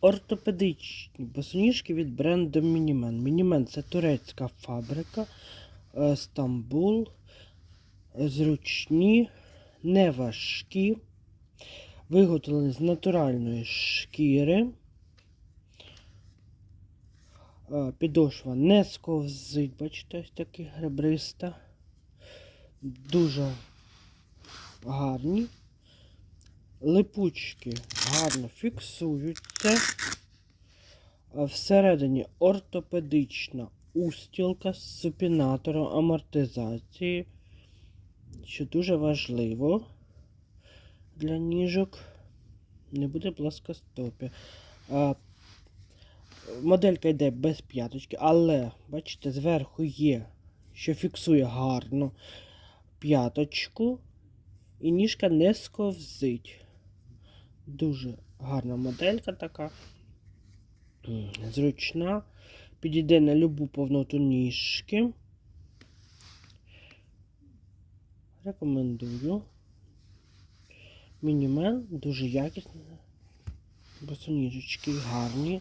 ортопедичні босоніжки від бренду Мінімен. Мінімен це турецька фабрика. е, Стамбул. Зручні, неважкі. Виготовлені з натуральної шкіри. Е, Підошва не сковзить, бачите, ось такі гребриста. Дуже гарні. Липучки гарно фіксуються. Всередині ортопедична устілка з супінатором амортизації, що дуже важливо для ніжок. Не буде плоскостопі. А, моделька йде без п'яточки, але, бачите, зверху є, що фіксує гарно п'яточку, і ніжка не сковзить. Дуже гарна моделька така. Зручна. Підійде на любу повноту ніжки. Рекомендую. Мінімен дуже якісні. Босоніжечки гарні.